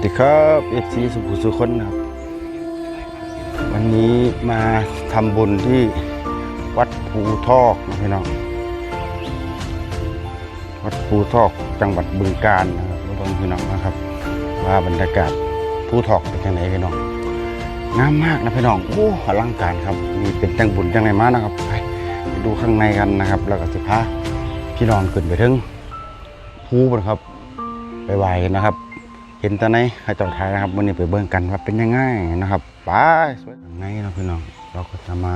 สดีครับเอฟซีสุขุสุคนนครับ วันนี้มาทำบุญที่วัดภูทอกนะพี่น้องวัดภูทอกจังหวัดบึงกาฬนะครับทุกคนพี่น้องนะครับว่าบรรยากาศภูทอกเป็นยังไงพี่น้องงามมากนะพี่น้องโอ้อลังการครับมีเป็นจังบุญจังไรมานะครับไปดูข้างในกันนะครับ แล้วก็สิพาพี่น้องขึ้นไปถึงภูบนครับไปไหวนะครับ เห็นตอนไหนให้จอดท้ายนะครับวันนี้ไปเบิ่งกันว่าเป็นยังไงนะครับไปสวยยังไงนะพี่น้องเราก็จะมา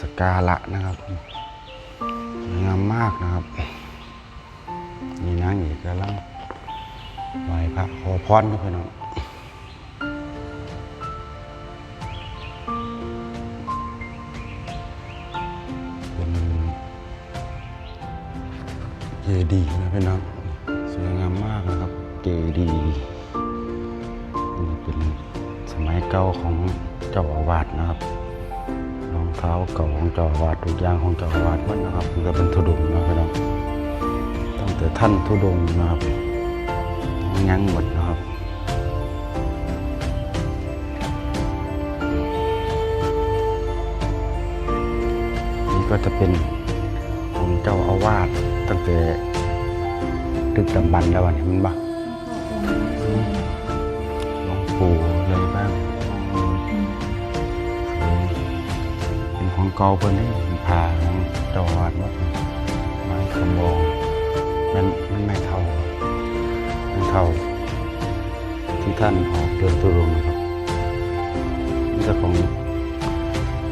สการะนะครับสวยงามมากนะครับนี่นางเอกกำลังไหว้พระขอพรครับพี่น้องเป็นเจดีย์นะพี่น้อง เจดีย์นี่เป็นสมัยเก่าของเจ้าอาวาสนะครับรองเท้าเก่าของเจ้าอาวาสทุกอย่างของเจ้าอาวาสหมันนะครับมันก็เป็นทุดงนะพี่น้องตั้งแต่ท่านทุดงนะครับยังหมดนะครับนี่ก็จะเป็นองค์เจ้าอาวาสตั้งแต่ดึกดำบรรพ์แล้วอันนี้มันบ้าหลวง ปู่อะไรบ้างเป็นของเก่าเพิ่นนี่มันพาของจ้าอาวาสวัดไม้คำบองมันมันไม่เท่าไม่เท่า ที่ท่านออกเดินตุรงนะครับนี่จะของ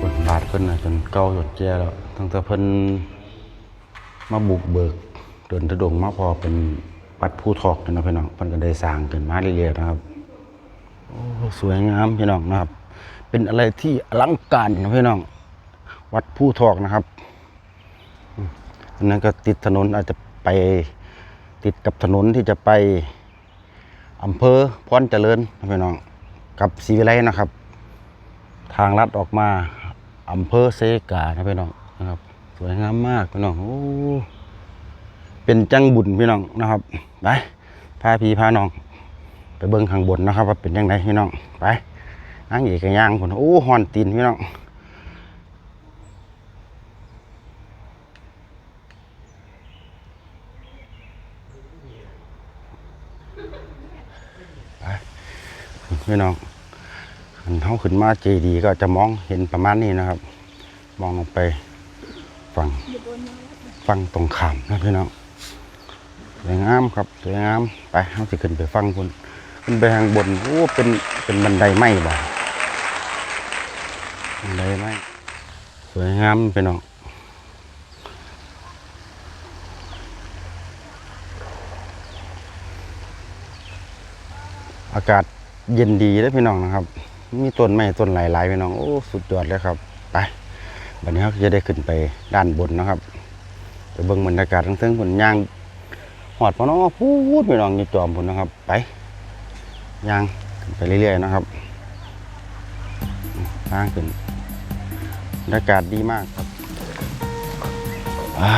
บทบาทเพิ่นนะจนเก่าจนแก่แล้วตั้งแต่เพิ่นมาบุกเบิกเดินทะดงมาพอเป็นวัดผู้ทอกนะพี่น้องเพิ่นก็ได้สร้างขึ้นมาเรื่อยๆนะครับ สวยงามพี่น้องนะครับ เป็นอะไรที่อลังการนะพี่น้อง วัดผู้ทอกนะครับอันนั้นก็ติดถนนอาจจะไปติดกับถนนที่จะไปอำเภอพรเจริญนะพี่น้อง กับศรีวิไลนะครับ ทางลัดออกมาอำเภอเซกานะพี่น้องนะครับ สวยงามมากพี่น้องโอ้เป็นจังบุญพี่น้องนะครับไปพาพี่พาน้อง ไปเบิ้งข้างบนนะครับ ว่าเป็นยังไงพี่น้องไปนั่งอีกกระย่างคนโอ้หอนตีนพี่น้องไปพี่น้องอันเท้าขึ้นมาเจดีก็จะมองเห็นประมาณนี้นะครับ มองลงไปฝั่งฝั่งตรงขามนะพี่น้องสวยงามครับสวยงามไปเขาจะขึ้นไปฟังบน ขึ้นไปทางบนโอ้เป็นเป็นบันไดไม้บ่าบันไดไม้สวยงามพี่น้องอากาศเย็นดีเลยพี่น้องนะครับ มีต้นไม้ต้นหลายๆพี่น้องโอ้สุดยอดเลยครับไปวันนี้เราจะได้ขึ้นไปด้านบนนะครับไปเบิ่งบรรยากาศทั้งๆบนย่างหอดพอเนาะพูดพี่น้องนี่จอมบนนะครับ ไป ย่างขึ้นไปเรื่อยๆนะครับย่างขึ้นบรรยากาศดีมากครับอ่า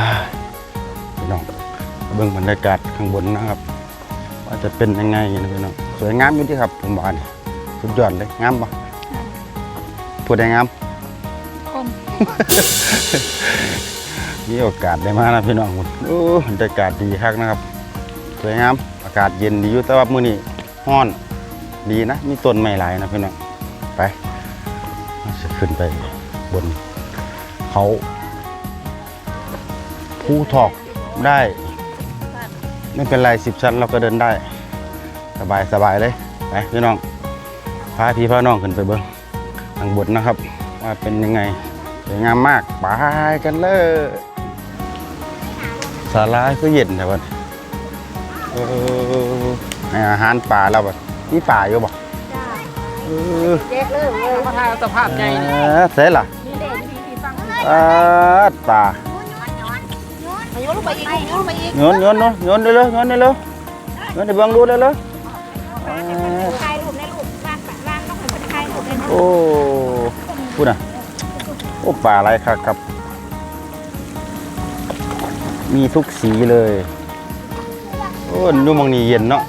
พี่น้องไปเบิ่งบรรยากาศข้างบนนะครับ ว่าจะเป็นยังไงนะพี่น้องสวยงามอยู่ที่ครับผมบอกนี่สุดยอดเลยงามปะพูดได้งามคนมีโอกาสได้มานะพี่น้องคุณโอ้บรรยากาศดีคักนะครับ สวยงามอากาศเย็นดีอยู่แต่ว่ามื้อนี้ร้อน ดีนะ มีต้นไม้หลายนะพี่น้องไปจะขึ้นไปบนเขาภูทอกได้ไม่เป็นไรสิบชั้นเราก็เดินได้ สบายสบายเลยไปพี่น้องพาพี่พาน้องขึ้นไปเบิ้งทางบนนะครับ ว่าเป็นยังไงสวยงามมากไปกันเลยสาลาคือเย็นแต่วันออให้อาหารป่าเราแบบ นี่ป่าอยู่บ่จ้าเออเด็กเลยเออมาทายสภาพใหญ่นะเออเสร็จละนี่เด็กที่ที่ฟังเลยเออป่ามาโยนลงไปอีกโยนลงไปอีกโยนโยนโยนโยนได้เลยโยนได้เลยโยนได้เบิ่งดูได้เลยเออถ่ายรูปในรูปร่างร่างต้องเป็นถ่ายรูปในรูปโอ้พูดนะโอ้ป่าอะไรครับครับ มีทุกสีเลย โอ้ดูมองนี่เย็นเนาะ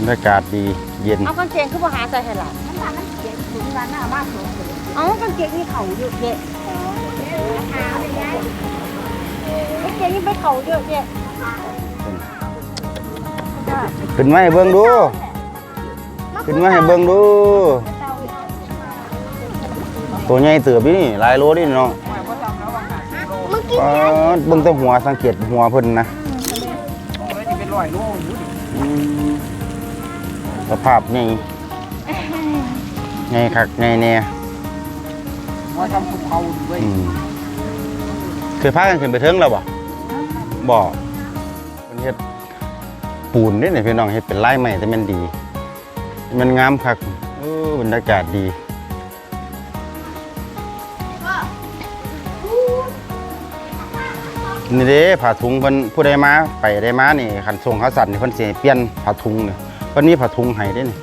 รรยากาศดีเย็น เอากางเกงคือบ่หาใส่ให้หลานน้ำตาลมันเขียนถึงร้านหน้าบ้านของเอากางเกงนี่เขาเยอะเนี่ยหาเลยยายกางเกงนี่ไปเขาเยอะเนี่ยขึ้นมาให้เบิ่งดู ขึ้นมาให้เบิ่งดู ตัวใหญ่เติบอยู่นี่หลายโลนี่เนาะเมื่อกี้อ๋อเบิ่งแต่หัวสังเกตหัวเพิ่นนะอืม สภาพใหญ่ใหญ่คักใหญ่แน่ว่าทำภูเขาด้วยอืมเคยพากันขึ้นไปเทิงแล้วบ่บ่มันเฮ็ดปูนเด้นี่พี่น้องเฮ็ดเป็นลายใหม่แต่มันดี มันงามคักเออบรรยากาศดีนี่เด้ผ้าถุงเพิ่นผู้ใดมาไปได้มานี่คันส่งเขาสั่นนี่เพิ่นสิให้เปลี่ยนผ้าถุงนี่เพิ่นมีผ้าถุงให้เด้นี่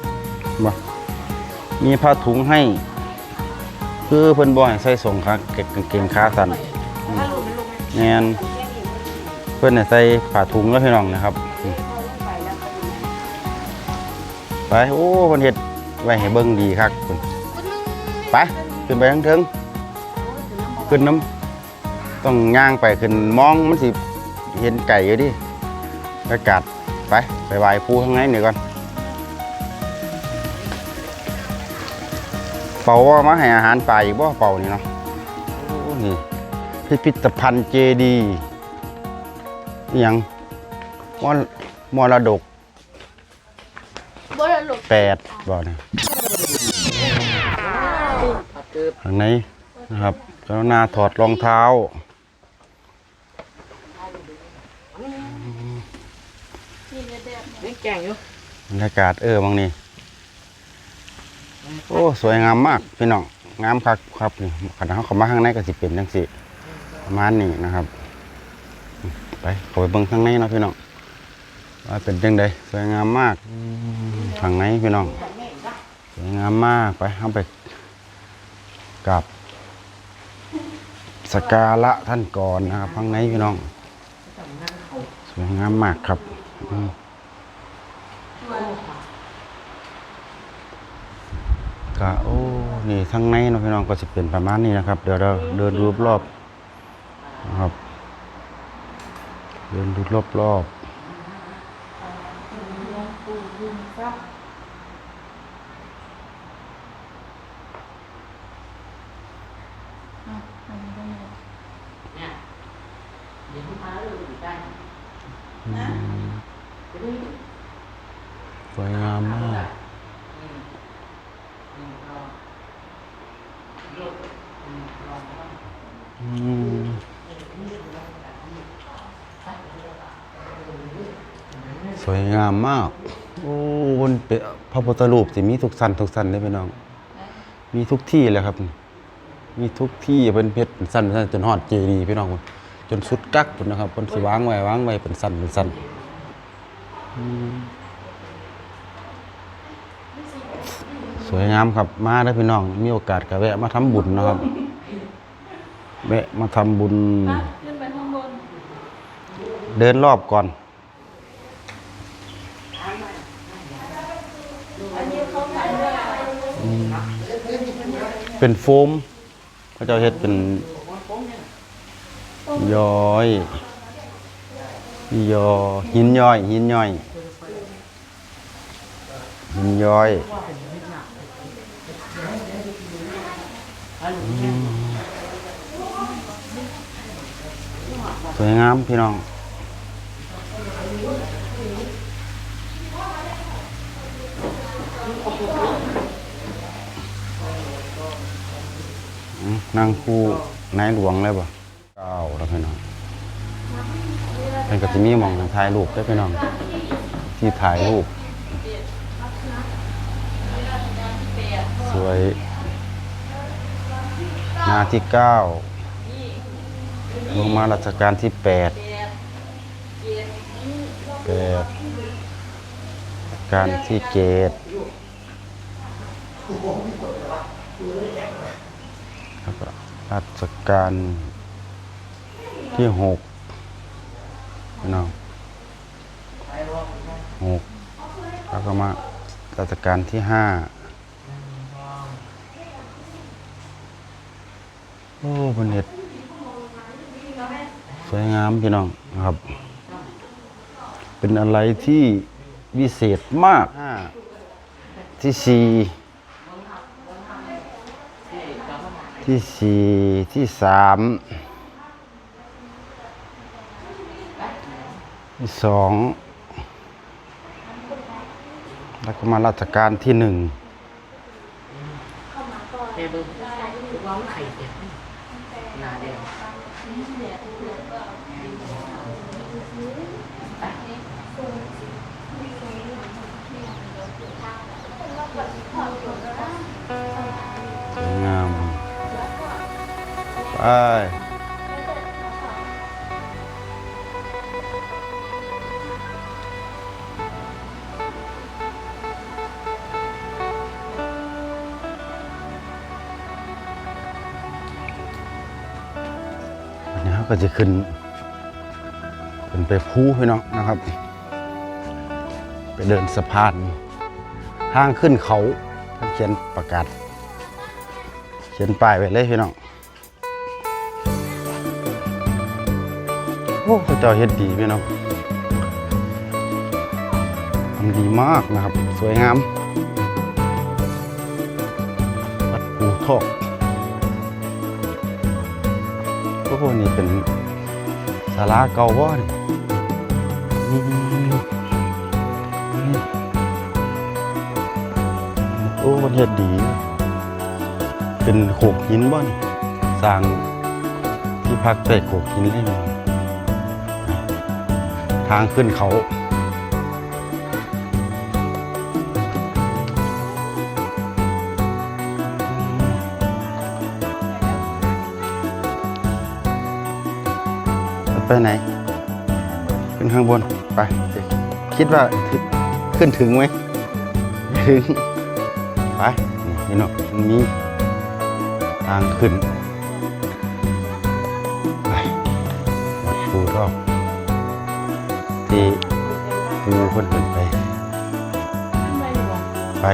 บ่มีผ้าถุงให้ คือเพิ่นบ่ให้ใส่ส่งขากางเกงขาสั้นอืมแม่นเพิ่นให้ใส่ผ้าถุงแล้วพี่น้องนะครับอืมไปโอ้เพิ่นเฮ็ดไว้ให้เบิ่งดีคักเพิ่นไปขึ้นไปทางเทิงขึ้นน้ำต้องย่างไปขึ้นมองมันสิเห็นไก่อยู่ดิอากาศไปไปไหว้ปูข้างในนี่ก่อน เป่าว่ามาให้อาหารปลาอีกบ่เป่านี่เนาะโอ้นี่พิพิธภัณฑ์เจดีย์อิหยังมรมรดกบ่ได้หลบแปดบ่เนี่ยข้างในนะครับกรุณาถอดรองเท้านี่แก่งอยู่บรรยากาศเออบางนี่ โอ้สวยงามมากพี่น้องงามครับครับนี่ขณะเขาเข้ามาข้างในก็สิเป็นจังสิประมาณนี้นะครับ ไปเข้าไปเบิ่งข้างในเนาะพี่น้องว่าเป็นจังไดสวยงามมากข้างในพี่น้องสวยงามมากไปเอาไปกราบสกการะท่านก่อนนะครับข้างในพี่น้อง สวยงามมากครับอืม ก็โอ้นี่ทั้งในเนาะพี่น้องก็จะเป็นประมาณนี้นะครับ เดี๋ยวเราเดินรูปรอบนะครับ เดินดูรอบรอบสวยงามมาก อืมสวยงามมาก โอ้บนเป็นพระพุทธรูปสิมีทุกสันทุกสันเลยพี่น้อง มีทุกที่เลยครับ มีทุกที่เป็นเพชรเป็นสันเป็นสันจนหอดเจดีย์พี่น้องจนสุดกักพุ่นนะครับคนสิวางไว้วางไว้เป็นสันเป็นสันอืมสวยงามครับ มาได้อพี่น้อง มีโอกาสก็แวะมาทำบุญนะครับ แวะมาทำบุญขึ้นไปข้างบนเดินรอบก่อน เป็นโฟมเขาเจะเฮ็ดเป็นย้อยยอหินย้อย หินย้อยหินย้อยสวยงามพี่น้อง นั่งคู่นายหลวงเลยป่ะเก้าแล้วพี่น้องเป็นก็จะมีมองถ่ายรูปได้พี่น้อง ที่ถ่ายรูป สวยหน้าที่เก้าลงมารัชกาลที่แปดแปดการที่เกต แล้วก็ รัชกาลที่หกพี่น้องหกแล้วก็มาราชการที่ห้าโอ้บนเน็ตสวยงามพี่น้องครับ เป็นอะไรที่วิเศษมากที่สี่ ที่สี่ที่สามที่สองแล้วก็มาราชการที่หนึ่ง แม่เบิ้งว่าไข่เด็ด ไปอันนี้เขาก็จะขึ้น ขึ้นไปภูพี่น้องนะครับ ไปเดินสะพาน ทางขึ้นเขาท่านเขียนประกาศ เขียนป้ายไว้เลยพี่น้อง อ้พระเจ้าเฮ็ดดีพี่น้องทำดีมากนะครับ สวยงามวัดปูทอกโอ้โหนี่เป็นศาลาเก่าบ่านี่โอ้เฮ็ดดี เป็นโขกหินบ่นสร้างที่พักใต้โขกหินเลยนะ ทางขึ้นเขา ไปไหน ขึ้นข้างบน ไป คิดว่าขึ้นถึงไหมถึง ไปนี่หน้องนมีทางขึ้น ที่ปูคนขึ้นไป ไป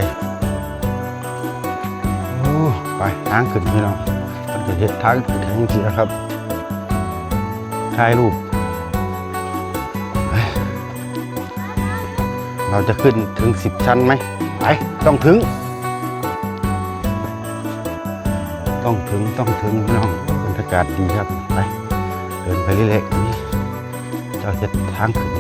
โอ้ไปทางขึ้นพี่น้องมันจะเห็นทางขึ้นทางจริงๆนะครับถ่ายรูป เราจะขึ้นถึงสิบชั้นไหมไปต้องถึง ต้องถึงต้องถึงพี่น้องบรรยากาศดีครับไปเดินไปเรื่อยๆนี่เจะเห็ดทางขึ้น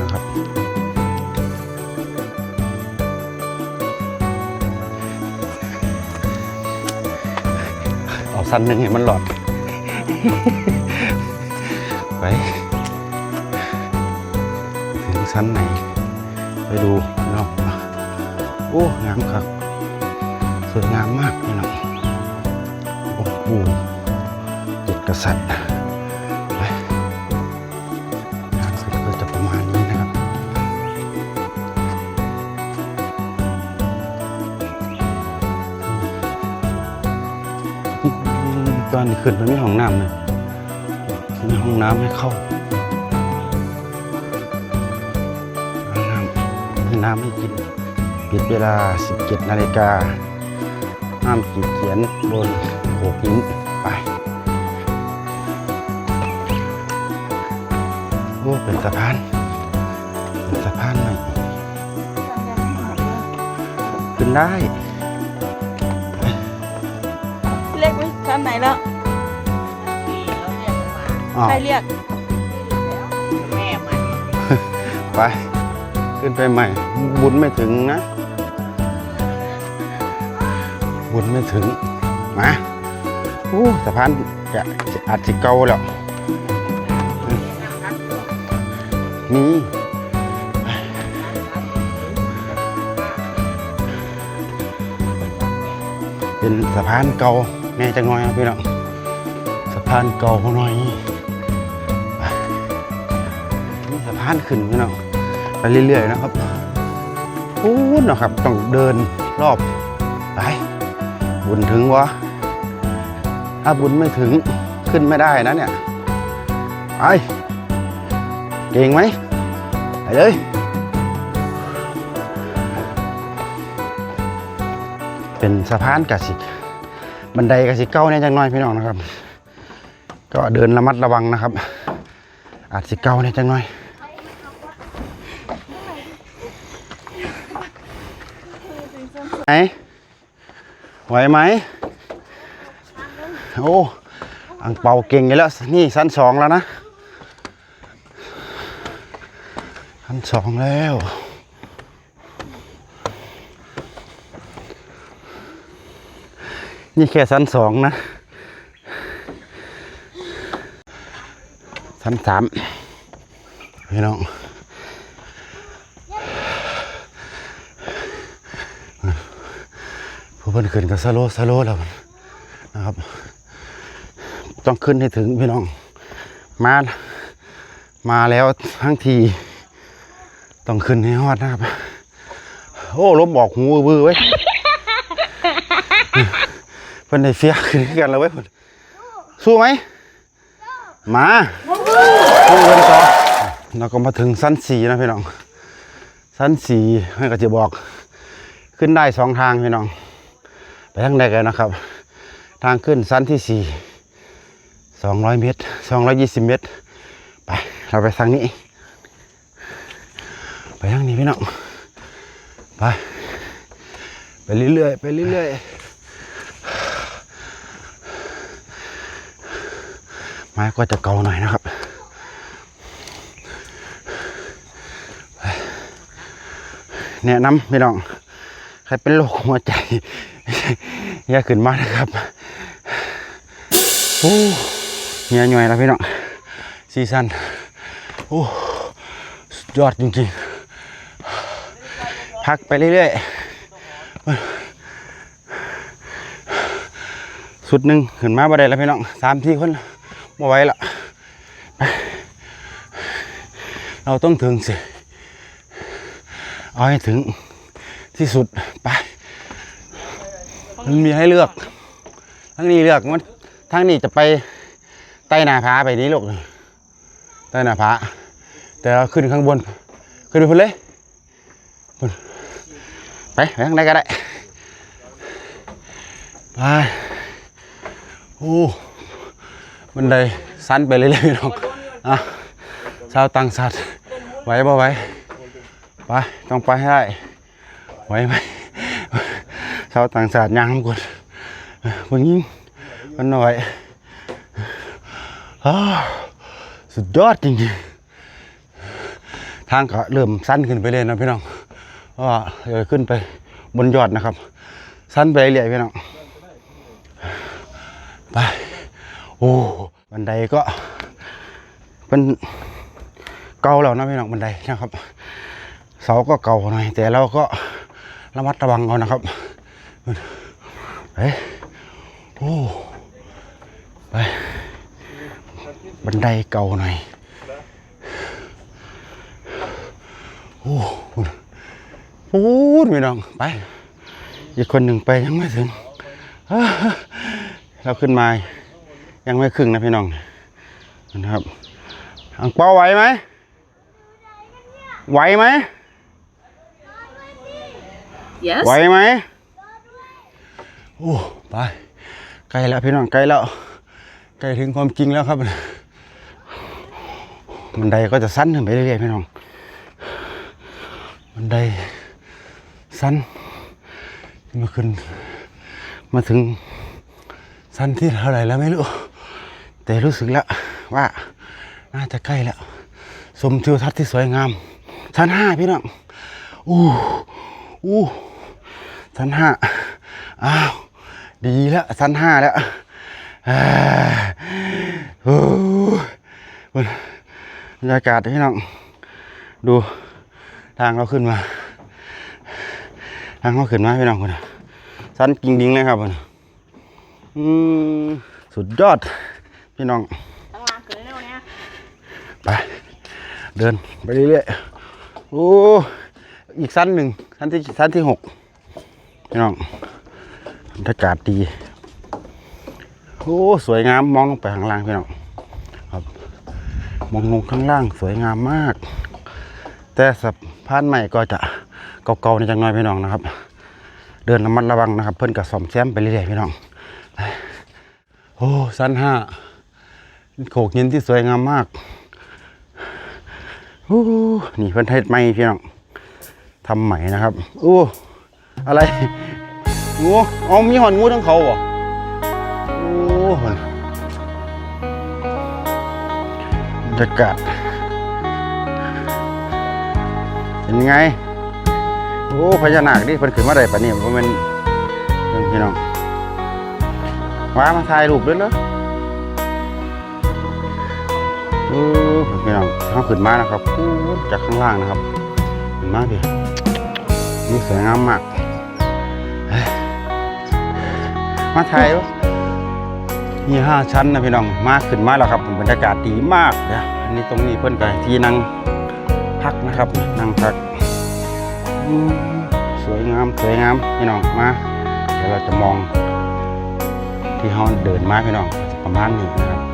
สั้นหนึ่งให้มันหลอด ไปถึงชั้นไหน ไปดูน้องโอ้ งามครับ สวยงามมากพี่น้องโอ้โหจุดกษัตริย์ ตอนขึ้นมันมีห้องน้ำเลยมีห้องน้ำให้เข้าห้องน้ำมีน้ำให้กินปิดเวลา 17 นาฬิกาห้ามขีดเขียนบนโขกหินไปโอ้เป็นสะพานเป็นสะพานใหม่ขึ้นได้ ไว้ชั้นไหนแล้วอ้าวใครเรียกแม่มันไป ขึ้นไปใหม่ บุญไม่ถึงนะ บุญไม่ถึง มาโอ้สะพานจะจะอาจจะเก่าแล้วนี่เป็นสะพานเก่า แน่จังน้อยนะพี่น้องสะพานเก่าหน่อยนี่สะพานขึ้นพี่น้องไปเรื่อยๆนะครับโอ้นะครับต้องเดินรอบไปบุญถึงวะถ้าบุญไม่ถึงขึ้นไม่ได้นะเนี่ยไปเก่งไหมไปเลยเป็นสะพานกสิ บันไดกสิเก้าเนี่ยจังน้อยพี่น้องนะครับ ก็เดินระมัดระวังนะครับ อาจสิเก้าเนี่ยจังน้อยไหนไหวไหมโอ้อังเปาเก่งอยู่แล้วนี่ชั้นสองแล้วนะชั้นสองแล้ว นี่แค่ชั้นสองนะ ชั้นสามพี่น้องผู้เพิ่นขึ้นก็สโลสโลแล้วนะครับ ต้องขึ้นให้ถึงพี่น้อง มามาแล้วทั้งที ต้องขึ้นให้ฮอดนะครับ โอ้ลบบอกหูวือไว้ พิ่นได้เฟียขึ้นกันแล้วเว้ยเพิ่นสู้ไหมมาสู้กันต่อเราก็มาถึงสั้นสี่นะพี่น้องสั้นสี่ให้ก็จะบอก ขึ้นได้สองทางพี่น้อง ไปทางใดกันนะครับ ทางขึ้นสั้นที่สี่สองร้อยเมตรสองร้อยยี่สิบเมตร ไป เราไปทางนี้ ไปทางนี้พี่น้อง ไป ไปเรื่อยๆไปเรื่อยๆ ไม้ก็จะเกาหน่อยนะครับ แนะนำพี่น้องใครเป็นโรคหัวใจ อย่าขึ้นมานะครับโอ้เหียหน่อยแล้วพี่น้องซีซันโอ้สุดยอดจริงๆ พักไปเรื่อยๆ สุดหนึ่งขึ้นมาบ่ได้แล้วพี่น้องสามที่คน บ่ไหวละเราต้องถึงสิ เอาให้ถึงที่สุดไป มันมีให้เลือก ทั้งนี้เลือกมันทั้งนี้จะไปใต้นาผาไปนี้ลูกใต้นาผาแต่เราขึ้นข้างบน ขึ้นไปพุ่นเลยพุ่นไปไปทางใดก็ได้ไปโอ้ บันไดสั้นไปเรื่อยๆพี่น้องอะชาวต่างชาติไหวบ่ไหวไปต้องไปให้ได้ไหวไหมชาวต่างชาติย่างกดผู้หญิงมันหน่อยสุดยอดจริงๆ ทางก็เริ่มสั้นขึ้นไปเลยนะพี่น้องเพราะว่าเดี๋ยวขึ้นไปบนยอดนะครับ สั้นไปเรื่อยๆพี่น้อง ไป โอ้ บันไดก็เป็นเก่าแล้วนะพี่น้องบันไดนะครับ เสาก็เก่าหน่อย แต่เราก็ระมัดระวังเอานะครับไปโอ้ไปบันไดเก่าหน่อยโอ้พูดพี่น้องไป อีกคนหนึ่งไปยังไม่ถึงเราขึ้นมา ยังไม่ครึ่งนะพี่น้องนะครับอังเปาไหวไหมไหวไหม yes ไหวไหมโอ้ไปใกล้แล้วพี่น้องใกล้แล้วใกล้ถึงความจริงแล้วครับบันไดก็จะสั้นขึ้นไปเรื่อยๆพี่น้องบันไดสั้นมาขึ้น มาถึงสั้นที่เท่าไหร่แล้วไม่รู้ แต่รู้สึกแล้วว่าน่าจะใกล้แล้วชมทิวทัศน์ที่สวยงาม ชั้นห้าพี่น้องอู้อู้ชั้นห้าอ้าวดีแล้วชั้นห้าแล้วโอ้บรรยากาศพี่น้องดูทางเราขึ้นมา ทางเราขึ้นมาพี่น้องคนชั้นจริงเลยครับคนน่ะอืมสุดยอด พี่น้องข้างล่างขึ้นเร็วๆเนี่ยไป เดินไปเรื่อยๆโอ้อีกสั้นหนึ่งสั้นที่สั้นที่หกพี่น้องบรรยากาศดีโอ้สวยงามมองลงไปข้างล่างพี่น้องครับมองลงข้างล่างสวยงามมาก แต่สะพานใหม่ก็จะเก่าๆในจังน้อยพี่น้องนะครับ เดินระมัดระวังนะครับ เพิ่นก็ซ่อมแซมไปเรื่อยๆพี่น้องโอ้สั้นห้า โขกหินที่สวยงามมากโอ้นี่เพิ่นเฮ็ดใหม่พี่น้องทำใหม่นะครับโอ้อะไรงูเอามีหอนงูทั้งเขาบ่โอ้บรรยากาศเป็นไง โอ้พญานาคดิเพิ่นขึ้นมาได้ปะเนี่ยบ่แม่นเพิ่นพี่น้องว่ามาถ่ายรูปด้วยเหรอ อ้พี่น้องเฮาขึ้นมานะครับจากข้างล่างนะครับขึ้นมาพี่นี่สวยงามมากมาถ่ายบ่มีห้าชั้นนะพี่น้องมาขึ้นมาแล้วครับบรรยากาศดีมากเดี๋ยวอันนี้ตรงนี้เพิ่อนก็ที่นั่งพักนะครับนั่งพักสวยงามสวยงามพี่น้องมาเดี๋ยวเราจะมองที่เขาเดินมาพี่น้องประมาณนี้นะครับ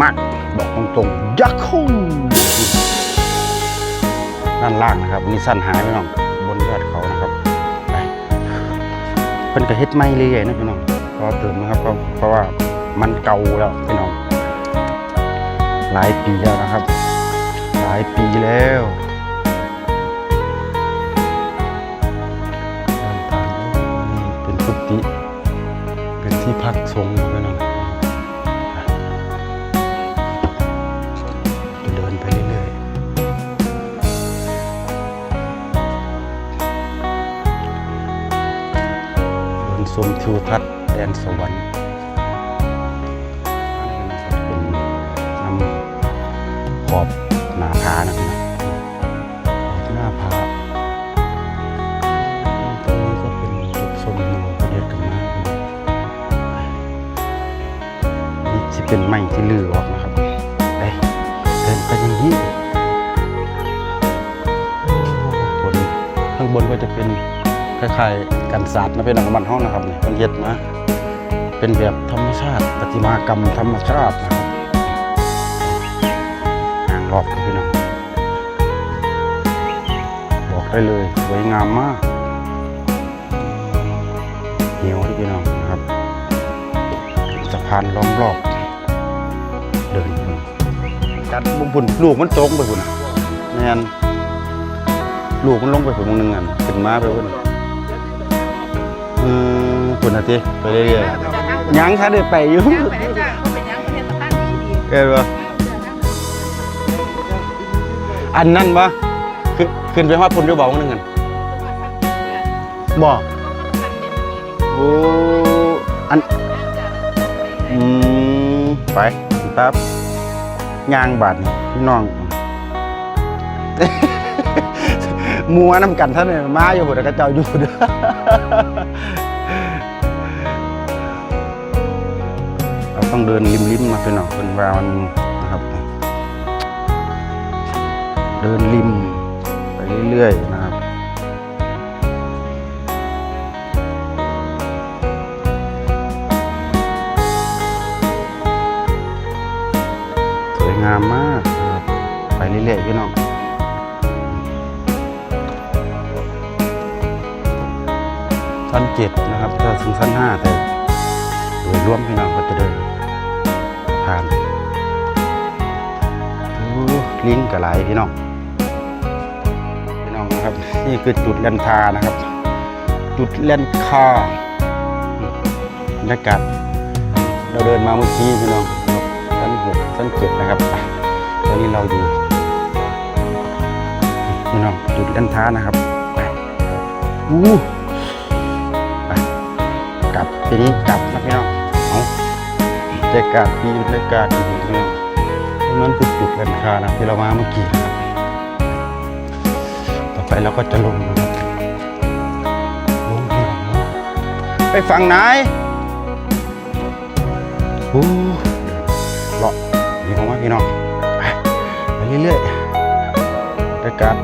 มาก บอกตรงๆยักษ์คุ้งด้านล่างนะครับนี่สั้นหายพี่น้องบนยอดเขานะครับไปเป็นกระเฮ็ดไม้เรื่อยๆนะพี่น้องรอเติมนะครับเพราะเพราะว่ามันเก่าแล้วพี่น้องหลายปีแล้วนะครับ หลายปีแล้วเดินทางนี่เป็นกุฏิเป็นที่พักสงฆ์ด้วยนะจ มทิวทัศน์แดนสวรรค์เป็นน้ำขอบหนาผานะครับ คล้ายๆกันศาสตร์นะเป็นนังมันห้องนะครับเนี่ยเป็นเฮ็ดมาเป็นแบบธรรมชาติประติมากรรมธรรมชาตินะครับอ่างรอบพี่น้องบอกได้เลยสวยงามมากเหนียวที่พี่น้องนะครับสะพานล้อมรอบเดินกัดบุบุญลูกมันตกไปบุญแม่นลูกมันลงไปผุนนึงอันขึ้นมาไปบุญเอ อปุ่นอาทิไปเรื่อยๆยังถ้าได้ไปอยู่ย่างไปได้จ้าก็เป็นย่างประเทศสะพานดีดีเกิดปะอันนั้นปะขึ้นขึ้นไปว่าพุ่นด้วยบอกนึงอันบอกโอ้อันอืมไปแป๊บยางบาดนี่พี่น้องมัวน้ำกันท่านเนี่ยมาอยู่แต่กระเจ้าอยู่เด้อ ต้องเดินริมๆมาพี่น้องเป็นวามันนะครับ เดินริมไปเรื่อยๆนะครับสวยงามมากนะครับไปเรื่อยๆพี่น้องชั้นเจ็ดนะครับถ้าถึงชั้นห้าแต่โดยรวมพี่น้องก็จะเดิน ผ่านลิงก์กับหลายพี่น้อง พี่น้องนะครับ นี่คือจุดเล่นคานะครับ จุดเล่นคาบรรยากาศเราเดินมาเมื่อกี้พี่น้องชั้นหกชั้นเจ็ดนะครับตอนนี้เราอยู่พี่น้องจุดเล่นท้านะครับไปอู้ไปกลับทีนี้กลับนะพี่น้องเอา บรรยากาศดีบรรยากาศดีพี่น้องตรงนั้นคือจุดเล่นคานะที่เรามาเมื่อกี้นะครับ ต่อไปเราก็จะลงนะครับลงพี่น้องไปฝั่งไหนโอ้เลาะนี่ผมว่าพี่น้องไปไปเรื่อยๆบรรยากาศ